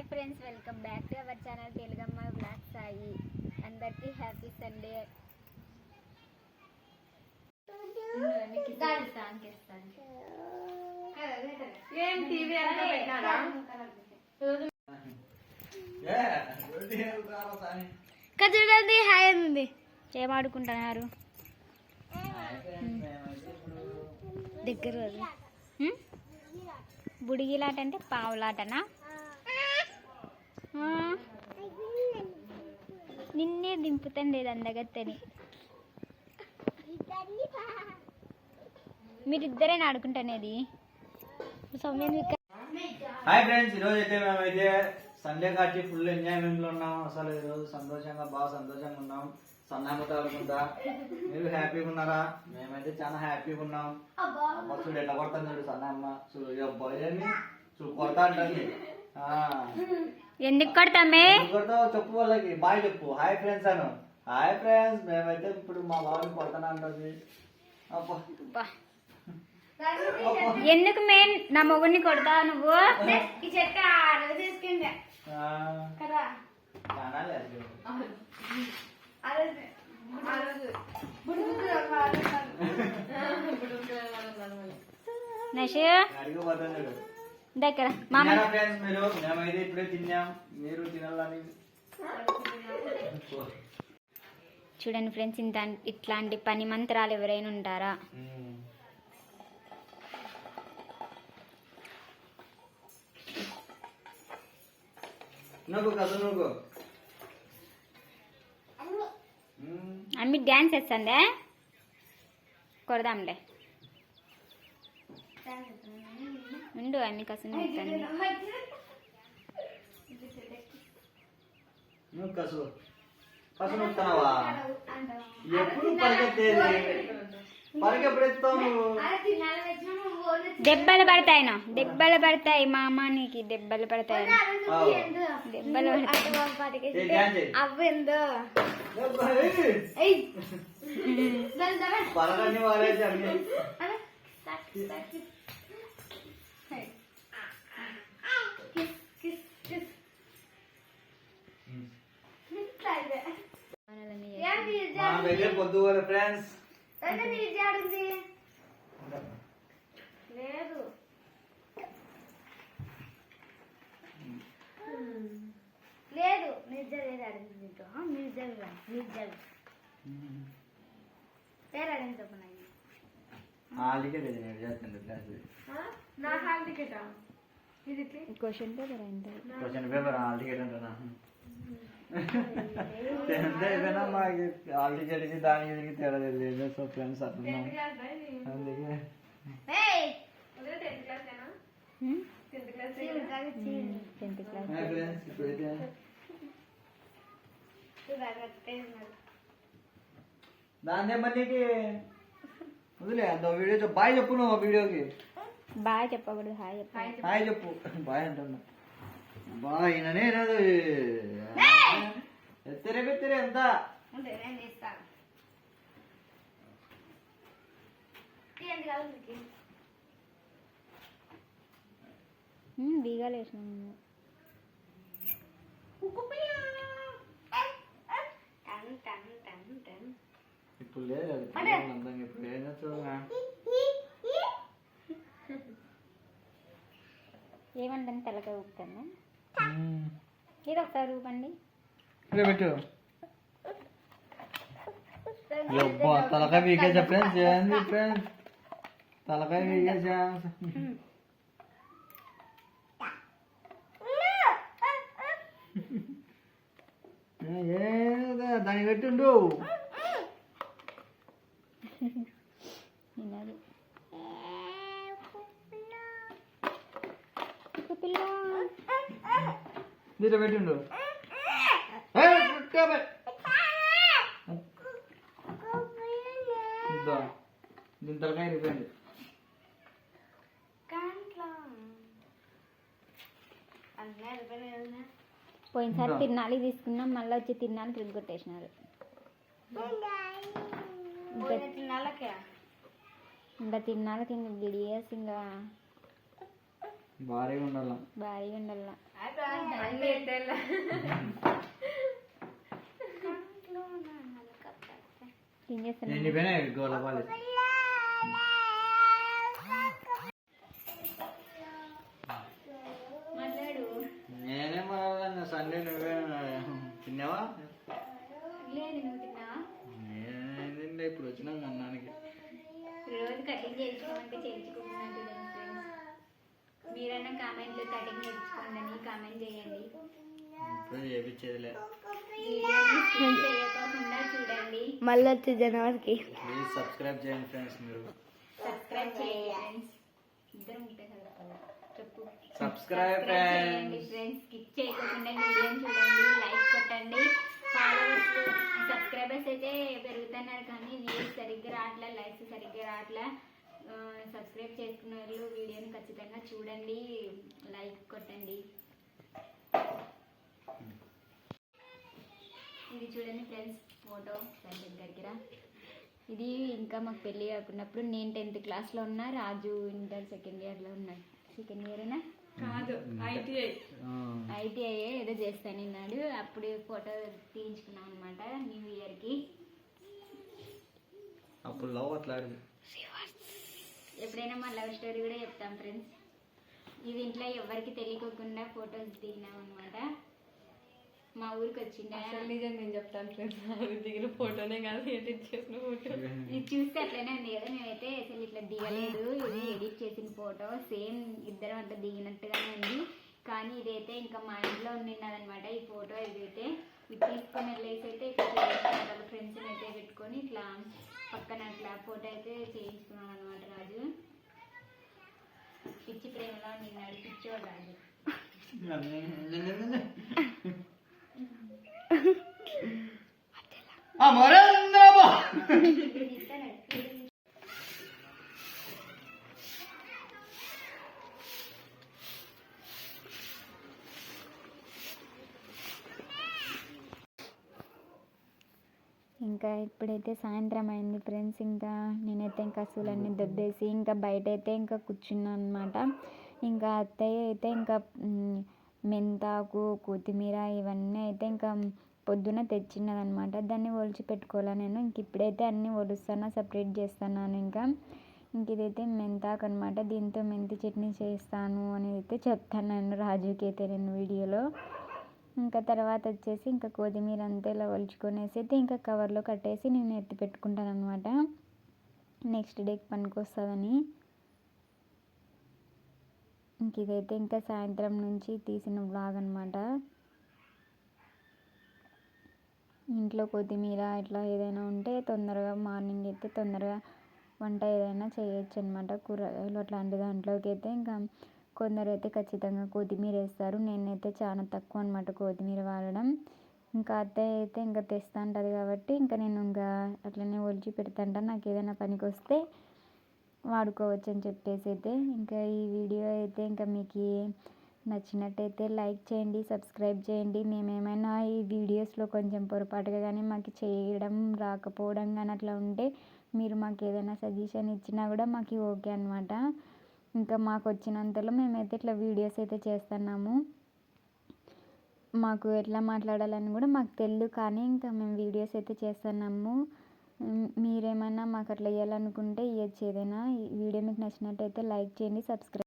Hi friends welcome back to our channel తెలుగమ్మ black Sai. అందరికీ happy Sunday. చూడండి hi ఉంది ఏం ఆడుకుంటున్నారు? దగ్గర? బుడిగిలాట అంటే పావులాటనా. నిన్నే దింపుతాను లేదు అందగత్తని. మీరిద్దరేనా ఆడుకుంటానేది హాయ్ ఫ్రెండ్స్ ఈరోజు అయితే మేమైతే సండే కాచి ఫుల్ ఎంజాయ్మెంట్లో ఉన్నాం. అసలు ఈరోజు సంతోషంగా బాగా సంతోషంగా ఉన్నాం. సన్నామత మీరు హ్యాపీగా ఉన్నారా? మేమైతే చాలా హ్యాపీగా ఉన్నాం. అమ్మ చూడు ఎట్లా కొడతాను చూడు సన్నమ్మ చూడు అబ్బాయి చూడు కొడతా అంటే ఎందుకు కొడతామే? ఎందుకు కొడతావో చెప్పు వాళ్ళకి. బాయ్ చెప్పు. హాయ్ ఫ్రెండ్స్ అను. హాయ్ ఫ్రెండ్స్ మేమైతే ఇప్పుడు మా బాబుని కొడతాను అంటుంది అబ్బా. అబ్బా. ఎందుకు మెయిన్ నా మొగుడిని కొడతావు నువ్వు. నషు? దగ్గర. మామ. తిన్నారా ఫ్రెండ్స్ మీరు? మేమైతే ఇప్పుడే తిన్నాం. మీరు తినాలని? చూడండి ఫ్రెండ్స్ ఇంత ఇట్లాంటి పని మంత్రాలు ఎవరైనా ఉంటారా? అమ్మి డ్యాన్స్ వేస్తుందే? కొడదాంలే. ఉండు అమ్మి కసం వేస్తుంది నువ్వు కసు కసు నొక్కుతున్నావా ఎప్పుడు పరిగెత్తేది పరిగెప్పుడు ఎత్తావు నువ్వు? అరే తిన్నాను వచ్చిన నువ్వు ఓన్లీ దెబ్బలు పడతాయి నా. దెబ్బలు పడతాయి మా అమ్మ నీకు దెబ్బలు పడతాయి. దెబ్బలు పడతాయి. అవ్వేందో దగ్గర పొద్దు ఫ్రెండ్స్ నీ జాడుంది లేదు. లేదు. నిర్జల్ ఏది అడిగింది దీంట్లో నిర్జల్ నిర్జల్ పేరు అడిగింది చెప్పు నాకు వాళ్ళకే లేదు నేను చేస్తాను క్లాస్ నా హాల్ టికెట్? ఇది క్వశ్చన్ పేపర్ అంటే క్వశ్చన్ పేపర్ హాల్ టికెట్ అంటున్నా. టెన్త్ అయిపోయినా మాకు హాల్ టికెట్కి దానికి దీనికి తేడా తెలియదు సో ఫ్రెండ్స్ అట్లున్నాం అందుకే టెన్త్ క్లాస్ ఏనా హ్మ్? Tenth class tenth class hi friends ఇప్పుడైతే దాన్ని మనకి వదిలే అంత వీడియో చెప్పు బాయ్ చెప్పు నువ్వు ఆ వీడియోకి బాగా చెప్పకూడదు హాయ్ చెప్పాలి హాయ్ చెప్పు బాయ్ అంటున్నా బాయ్ ననే ఏనాడు ఎత్తరే బెత్తరే ఎంత? బీగాలు ఇప్పుడు లేదు అందంగా ఇప్పుడు ఏం చేస్తావుగా ఏమంటాను తలకాయ ఊపుతాను. ఇది ఒకసారి ఊపండి ఇక్కడ పెట్టు. తలకాయ వీకేసా ఫ్రెండ్స్ ఏంది ఫ్రెండ్స్ తలకాయ వీకేసా ఏదో దానికి పెట్టిండు దీంట్లో పెట్టిండు. దీని తలకాయ అయిపోయినాయి పోయినసారి? తిన్నాలి తీసుకున్నాం మళ్ళీ వచ్చి తిన్నాను ఫ్రిడ్జ్ కొట్టేసినారు ఇంకా తిన్నాళ్ళకి ఇంకా గిడియేసి ఇంకా భారీగా ఉండాల? భారీగా ఉండాల. ఏం గోలపాలి మాట్లాడు నేనే మాట్లాడను సండే నువ్వే తిన్నావా? ఇప్పుడు వచ్చినాం అన్నానికి రోజు కటింగ్ చేయించుకోమంటే ఫ్రెండ్స్ మీరన్నా కామెంట్లు కటింగ్ నేర్చుకోండి కామెంట్ చేయండి. చూడండి. మళ్ళీ వచ్చే జనవరికి ప్లీజ్ సబ్స్క్రైబ్ చేయండి ఫ్రెండ్స్ మీరు. సబ్స్క్రైబ్ చేయండి ఫ్రెండ్స్ ఇద్దరం ఉంటే కదా. చెప్పు. సబ్స్క్రైబ్ చేయండి ఫ్రెండ్స్ ఫ్రెండ్స్ స్కిప్ చేయకుండా వీడియోని చూడండి. లైక్ కొట్టండి. ఫాలోవర్స్ సబ్స్క్రైబర్స్ అయితే పెరుగుతున్నారు కానీ వ్యూస్ సరిగ్గా రావట్లే లైక్స్ సరిగ్గా రావట్లే. సబ్స్క్రైబ్ చేసుకున్న వాళ్ళు వీడియోని ఖచ్చితంగా చూడండి లైక్ కొట్టండి. ఇది చూడండి ఫ్రెండ్స్ ఫోటో సంజయ్ దగ్గర. ఇది ఇంకా మాకు పెళ్ళి కాకున్నప్పుడు నేను టెన్త్ క్లాస్లో ఉన్నా రాజు ఇంటర్ సెకండ్ ఇయర్లో ఉన్నాడు సెకండ్ ఇయరేనా కాదు ఐటీఐ. ఐటీఐ ఏదో చేస్తానన్నాడు అప్పుడు ఫోటో తీయించుకున్నాం అనమాట న్యూ ఇయర్కి. అప్పుడు లవ్ అట్లా. ఎప్పుడైనా మా లవ్ స్టోరీ కూడా చెప్తాం ఫ్రెండ్స్. ఇది ఇంట్లో ఎవరికి తెలియకోకుండా ఫొటోస్ దిగినాం అనమాట మా ఊరికి అసలు నిజం నేను చెప్తాను ఫ్రెండ్స్ దిగిన ఫోటోనే కాదు ఎడిట్ చేసిన ఫోటో. ఇది చూస్తే అట్లనే ఉంది కదా మేమైతే అసలు ఇట్లా దిగలేదు. ఇది ఎడిట్ చేసిన ఫోటో సేమ్ ఇద్దరం అంతా దిగినట్టుగానే ఉంది. కానీ ఇదైతే ఇంకా మా ఇంట్లో ఉన్నదనమాట ఈ ఫోటో ఇదైతే. ఇది తీసుకొని వెళ్ళేసి అయితే ఇట్లా ఫ్రెండ్స్ని అయితే పెట్టుకొని ఇట్లా పక్కన క్లాప్ ఫోటో అయితే చేయించుకున్నాం అనమాట రాజు. పిచ్చి ప్రేమలో నేను నడిపించాడు రాజు. అమరేంద్ర ఇంకా ఇప్పుడైతే సాయంత్రం అయింది ఫ్రెండ్స్. ఇంకా నేనైతే ఇంకా అసలన్నీ దొబ్బేసి ఇంకా బయట అయితే ఇంకా కూర్చున్నాను అనమాట ఇంకా అత్తయ్య అయితే ఇంకా మెంతాకు కొత్తిమీర ఇవన్నీ అయితే ఇంకా పొద్దున తెచ్చినదనమాట దాన్ని ఒలిచి పెట్టుకోవాలా నేను. ఇంక ఇప్పుడైతే అన్నీ ఒలుస్తాను సపరేట్ చేస్తున్నాను ఇంకా. ఇంక ఇదైతే మెంతాకు అనమాట దీంతో మెంతి చట్నీ చేస్తాను అని అయితే చెప్తాను నేను రాజుకి అయితే నేను వీడియోలో. ఇంకా తర్వాత వచ్చేసి ఇంకా కొత్తిమీర అంతా ఇలా ఒలుచుకొనేసి అయితే ఇంకా కవర్లో కట్టేసి నేను ఎత్తి పెట్టుకుంటాను అనమాట నెక్స్ట్ డేకి పనికొస్తుందని. ఇంక ఇదైతే ఇంకా సాయంత్రం నుంచి తీసిన బ్లాగ్ అనమాట ఇంట్లో కొత్తిమీర ఇట్లా ఏదైనా ఉంటే తొందరగా మార్నింగ్ అయితే తొందరగా వంట ఏదైనా చేయొచ్చు అనమాట కూరగాయలు అట్లాంటి దాంట్లోకి అయితే ఇంకా కొందరు అయితే ఖచ్చితంగా కొత్తిమీర వేస్తారు. నేనైతే చాలా తక్కువ అనమాట కొత్తిమీర వాడడం. ఇంకా అత్తయ్య అయితే ఇంకా తెస్తా ఉంటుంది కాబట్టి ఇంకా నేను ఇంకా అట్లనే ఒలిచి పెడతాంట. నాకు ఏదైనా పనికి వస్తే వాడుకోవచ్చు అని చెప్పేసి అయితే ఇంకా ఈ వీడియో అయితే ఇంకా మీకు నచ్చినట్టయితే లైక్ చేయండి సబ్స్క్రైబ్ చేయండి. మేమేమైనా ఈ వీడియోస్లో కొంచెం పొరపాటుగా కానీ మాకు చేయడం రాకపోవడం కానీ అట్లా ఉంటే మీరు మాకు ఏదైనా సజెషన్ ఇచ్చినా కూడా మాకు ఓకే అనమాట ఇంకా మాకు వచ్చినంతలో మేమైతే ఇట్లా వీడియోస్ అయితే చేస్తున్నాము. మాకు ఎట్లా మాట్లాడాలని కూడా మాకు తెలియదు కానీ ఇంకా మేము వీడియోస్ అయితే చేస్తున్నాము. మీరేమైనా మాకు అట్లా ఇవ్వాలనుకుంటే ఇవ్వచ్చు ఏదైనా ఈ వీడియో మీకు నచ్చినట్టయితే లైక్ చేయండి సబ్స్క్రైబ్